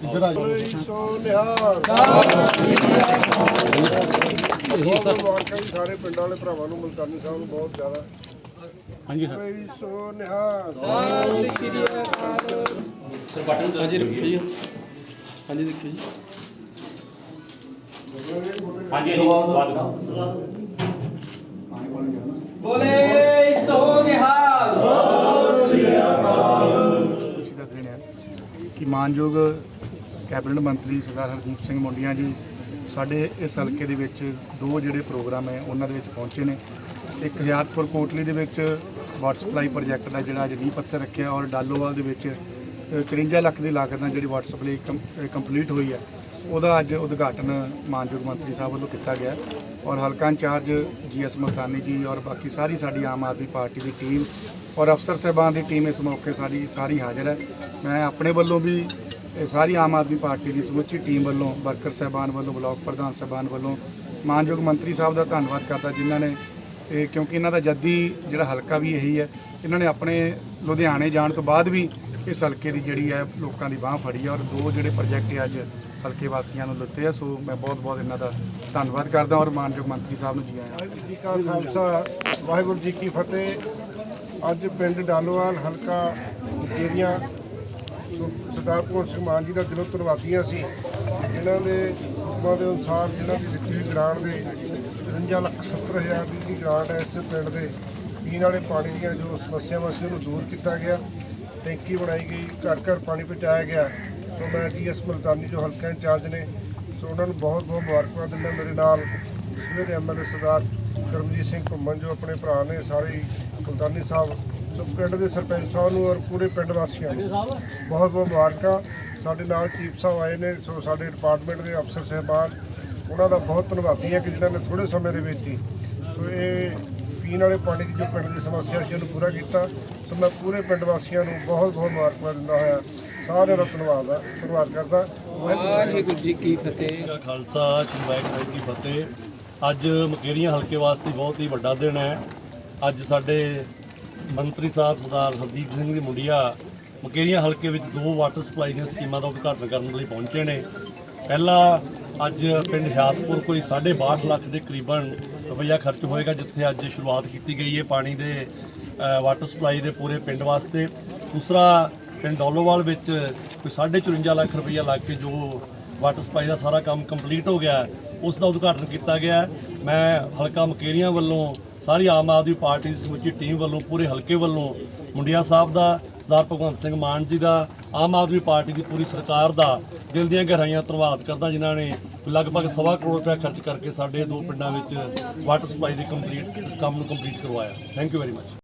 ਇੱਧਰ ਆ ਜਾਓ ਸਾਰੇ ਪਿੰਡਾਂ ਵਾਲੇ ਭਰਾਵਾਂ ਨੂੰ ਮਲਕਾਨੀ ਸਾਹਿਬ ਨੂੰ ਬਹੁਤ ਜ਼ਿਆਦਾ ਹਾਂਜੀ ਸਰ ਬਈ ਸੋ ਨਿਹਾਲ ਹਾਂਜੀ ਰੱਖਿਓ ਜੀ ਹਾਂਜੀ ਦੇਖਿਓ ਜੀ ਹਾਂਜੀ ਜੀ ਬੋਲੇ ਸੋ ਨਿਹਾਲ। ਖੁਸ਼ੀ ਦਾ ਦਿਨ ਹੈ ਕਿ ਮਾਨਯੋਗ ਕੈਬਨਿਟ ਮੰਤਰੀ ਸਰਦਾਰ ਹਰਦੀਪ ਸਿੰਘ ਮੁੰਡੀਆਂ ਜੀ ਸਾਡੇ ਇਸ ਹਲਕੇ ਦੇ ਵਿੱਚ ਦੋ ਜਿਹੜੇ ਪ੍ਰੋਗਰਾਮ ਹੈ ਉਹਨਾਂ ਦੇ ਵਿੱਚ ਪਹੁੰਚੇ ਨੇ। ਇੱਕ ਹਿਆਤਪੁਰ ਕੋਟਲੀ ਦੇ ਵਿੱਚ ਵਾਟਰ ਸਪਲਾਈ ਪ੍ਰੋਜੈਕਟ ਦਾ ਜਿਹੜਾ ਅੱਜ ਨੀਂਹ ਪੱਥਰ ਰੱਖਿਆ ਔਰ ਡਾਲੋਵਾਲ ਦੇ ਵਿੱਚ ਅ, 54 ਲੱਖ ਦੀ ਲਾਗਤ ਨਾਲ ਜਿਹੜੀ ਵਾਟਰ ਸਪਲਾਈ ਕੰਪਲੀਟ ਹੋਈ ਹੈ ਉਹਦਾ ਅੱਜ ਉਦਘਾਟਨ ਮਾਨਯੋਗ ਮੰਤਰੀ ਸਾਹਿਬ ਵੱਲੋਂ ਕੀਤਾ ਗਿਆ ਔਰ ਹਲਕਾ ਇੰਚਾਰਜ ਜੀਐਸ ਮਲਤਾਨੀ ਜੀ ਔਰ ਬਾਕੀ ਸਾਰੀ ਸਾਡੀ ਆਮ ਆਦਮੀ ਪਾਰਟੀ ਦੀ ਟੀਮ ਔਰ ਅਫਸਰ ਸਾਹਿਬਾਨ ਦੀ ਟੀਮ ਇਸ ਮੌਕੇ ਸਾਡੀ ਸਾਰੀ ਹਾਜ਼ਰ ਹੈ। ਮੈਂ ਆਪਣੇ ਵੱਲੋਂ ਵੀ ਇਹ ਸਾਰੀ ਆਮ ਆਦਮੀ ਪਾਰਟੀ ਦੀ ਸਮੁੱਚੀ ਟੀਮ ਵੱਲੋਂ ਵਰਕਰ ਸਾਹਿਬਾਨ ਵੱਲੋਂ ਬਲਾਕ ਪ੍ਰਧਾਨ ਸਾਹਿਬਾਨ ਵੱਲੋਂ ਮਾਨਯੋਗ ਮੰਤਰੀ ਸਾਹਿਬ ਦਾ ਧੰਨਵਾਦ ਕਰਦਾ ਜਿਨ੍ਹਾਂ ਨੇ ਇਹ ਕਿਉਂਕਿ ਇਹਨਾਂ ਦਾ ਜੱਦੀ ਜਿਹੜਾ ਹਲਕਾ ਵੀ ਇਹੀ ਹੈ ਇਹਨਾਂ ਨੇ ਆਪਣੇ ਲੁਧਿਆਣੇ ਜਾਣ ਤੋਂ ਬਾਅਦ ਵੀ ਇਸ ਹਲਕੇ ਦੀ ਜਿਹੜੀ ਹੈ ਲੋਕਾਂ ਦੀ ਬਾਹ ਫੜੀ ਹੈ ਔਰ ਦੋ ਜਿਹੜੇ ਪ੍ਰੋਜੈਕਟ ਅੱਜ ਹਲਕੇ ਵਾਸੀਆਂ ਨੂੰ ਦਿੱਤੇ ਆ, ਸੋ ਮੈਂ ਬਹੁਤ ਬਹੁਤ ਇਹਨਾਂ ਦਾ ਧੰਨਵਾਦ ਕਰਦਾ ਔਰ ਮਾਨਯੋਗ ਮੰਤਰੀ ਸਾਹਿਬ ਨੂੰ ਜੀ ਆਇਆਂ ਵਾਹਿਗੁਰੂ ਜੀ ਕਾ ਖਾਲਸਾ, ਵਾਹਿਗੁਰੂ ਜੀ ਕੀ ਫਤਿਹ। ਅੱਜ ਪਿੰਡ ਡਾਲੋਵਾਲ ਹਲਕਾ ਜੇਰੀਆਂ ਸਰਦਾਰ ਭਗਵੰਤ ਸਿੰਘ ਮਾਨ ਜੀ ਦਾ ਦਿਲੋਂ ਧੰਨਵਾਦੀਆਂ ਸੀ ਇਹਨਾਂ ਦੇ ਹੁਕਮਾਂ ਦੇ ਅਨੁਸਾਰ ਇਹਨਾਂ ਦੀ ਦਿੱਤੀ ਗ੍ਰਾਂਟ ਦੇ 53 ਲੱਖ 70 ਹਜ਼ਾਰ ਦੀ ਜਿਹੜੀ ਗ੍ਰਾਂਟ ਹੈ ਇਸ ਪਿੰਡ ਦੇ ਪੀਣ ਵਾਲੇ ਪਾਣੀ ਦੀਆਂ ਜੋ ਸਮੱਸਿਆਵਾਂ ਸੀ ਉਹਨੂੰ ਦੂਰ ਕੀਤਾ ਗਿਆ, ਟੈਂਕੀ ਬਣਾਈ ਗਈ, ਘਰ ਘਰ ਪਾਣੀ ਪਹੁੰਚਾਇਆ ਗਿਆ। ਸੋ ਮੈਂ ਜੀਐਸ ਮਲਤਾਨੀ ਜੋ ਹਲਕਾ ਇੰਚਾਰਜ ਨੇ, ਸੋ ਉਹਨਾਂ ਨੂੰ ਬਹੁਤ ਬਹੁਤ ਮੁਬਾਰਕਬਾਦ ਦਿੰਦਾ। ਮੇਰੇ ਨਾਲ ਜ਼ਿਲ੍ਹੇ ਦੇ ਐਮਐਲਏ ਸਰਦਾਰ ਕਰਮਜੀਤ ਸਿੰਘ ਘੁੰਮਣ ਜੋ ਆਪਣੇ ਭਰਾ ਨੇ, ਸਾਰੇ ਹੀ ਮਲਤਾਨੀ ਸਾਹਿਬ, ਸੋ ਪਿੰਡ ਦੇ ਸਰਪੰਚ ਸਾਹਿਬ ਨੂੰ ਔਰ ਪੂਰੇ ਪਿੰਡ ਵਾਸੀਆਂ ਨੂੰ ਬਹੁਤ ਬਹੁਤ ਮੁਬਾਰਕਾਂ। ਸਾਡੇ ਨਾਲ ਚੀਫ ਸਾਹਿਬ ਆਏ ਨੇ, ਸੋ ਸਾਡੇ ਡਿਪਾਰਟਮੈਂਟ ਦੇ ਅਫਸਰ, ਸਹਿਬਾਨ, ਉਹਨਾਂ ਦਾ ਬਹੁਤ ਧੰਨਵਾਦੀ ਹੈ ਕਿ ਜਿਨ੍ਹਾਂ ਨੇ ਥੋੜੇ ਸਮੇਂ ਦੇ ਵਿੱਚ ਹੀ ਸੋ ਇਹ ਪੀਣ ਵਾਲੇ ਪਾਣੀ ਦੀ ਜੋ ਪਿੰਡ ਦੀ ਸਮੱਸਿਆ ਸੀ ਉਹਨੂੰ ਪੂਰਾ ਕੀਤਾ ਸੋ ਮੈਂ ਪੂਰੇ ਪਿੰਡ ਵਾਸੀਆਂ ਨੂੰ ਬਹੁਤ ਬਹੁਤ ਮੁਬਾਰਕਬਾਦ ਦਿੰਦਾ ਹੋਇਆ। ਸਾਰਿਆਂ ਦਾ ਧੰਨਵਾਦ ਆ ਧੰਨਵਾਦ ਕਰਦਾ। ਵਾਹਿਗੁਰੂ ਜੀ ਕੀ ਫਤਿਹ। ਖਾਲਸਾ ਸ੍ਰੀ ਵਾਹਿਗੁਰੂ ਜੀ ਕੀ ਫਤਿਹ। ਅੱਜ ਮਕੇਰੀਆਂ ਹਲਕੇ ਵਾਸਤੇ ਬਹੁਤ ਹੀ ਵੱਡਾ ਦਿਨ ਹੈ। ਅੱਜ ਸਾਡੇ ਮੰਤਰੀ ਸਾਹਿਬ ਸਰਦਾਰ ਹਰਦੀਪ ਸਿੰਘ ਦੀ ਮੁੰਡਿਆ ਮਕੇਰੀਆਂ ਹਲਕੇ ਵਿੱਚ ਦੋ ਵਾਟਰ ਸਪਲਾਈ ਦੀਆਂ ਸਕੀਮਾਂ ਦਾ ਉਦਘਾਟਨ ਕਰਨ ਲਈ ਪਹੁੰਚੇ ਨੇ। ਪਹਿਲਾ ਅੱਜ ਪਿੰਡ ਹਿਆਤਪੁਰ ਕੋਈ 62 ਲੱਖ ਦੇ ਕਰੀਬਨ ਰੁਪਈਆ ਖਰਚ ਹੋਏਗਾ ਜਿੱਥੇ ਅੱਜ ਸ਼ੁਰੂਆਤ ਕੀਤੀ ਗਈ ਹੈ ਪਾਣੀ ਦੇ ਵਾਟਰ ਸਪਲਾਈ ਦੇ ਪੂਰੇ ਪਿੰਡ ਵਾਸਤੇ। ਦੂਸਰਾ ਪਿੰਡ ਡੋਲੋਵਾਲ ਵਿੱਚ ਕੋਈ 54 ਲੱਖ ਰੁਪਈਆ ਲੱਗ ਕੇ ਜੋ ਵਾਟਰ ਸਪਲਾਈ ਦਾ ਸਾਰਾ ਕੰਮ ਕੰਪਲੀਟ ਹੋ ਗਿਆ, ਉਸ ਦਾ ਉਦਘਾਟਨ ਕੀਤਾ ਗਿਆ। ਮੈਂ ਹਲਕਾ ਮਕੇਰੀਆਂ ਵੱਲੋਂ, ਸਾਰੀ ਆਮ ਆਦਮੀ ਪਾਰਟੀ ਦੀ ਸਮੁੱਚੀ ਟੀਮ ਵੱਲੋਂ, ਪੂਰੇ ਹਲਕੇ ਵੱਲੋਂ ਮੁੰਡਿਆ ਸਾਹਿਬ ਦਾ ਸਰਦਾਰ ਭਗਵੰਤ ਸਿੰਘ ਮਾਨ ਜੀ ਦਾ, ਆਮ ਆਦਮੀ ਪਾਰਟੀ ਦੀ ਪੂਰੀ ਸਰਕਾਰ ਦਾ ਦਿਲ ਦੀਆਂ ਗਹਿਰਾਈਆਂ ਧੰਨਵਾਦ ਕਰਦਾ, ਜਿਨ੍ਹਾਂ ਨੇ ਲਗਭਗ ਸਵਾ ਕਰੋੜ ਰੁਪਏ ਖਰਚ ਕਰਕੇ ਸਾਡੇ ਦੋ ਪਿੰਡਾਂ ਵਿੱਚ ਵਾਟਰ ਸਪਲਾਈ ਦੇ ਕੰਪਲੀਟ ਕੰਮ ਨੂੰ ਕੰਪਲੀਟ ਕਰਵਾਇਆ। Thank you very much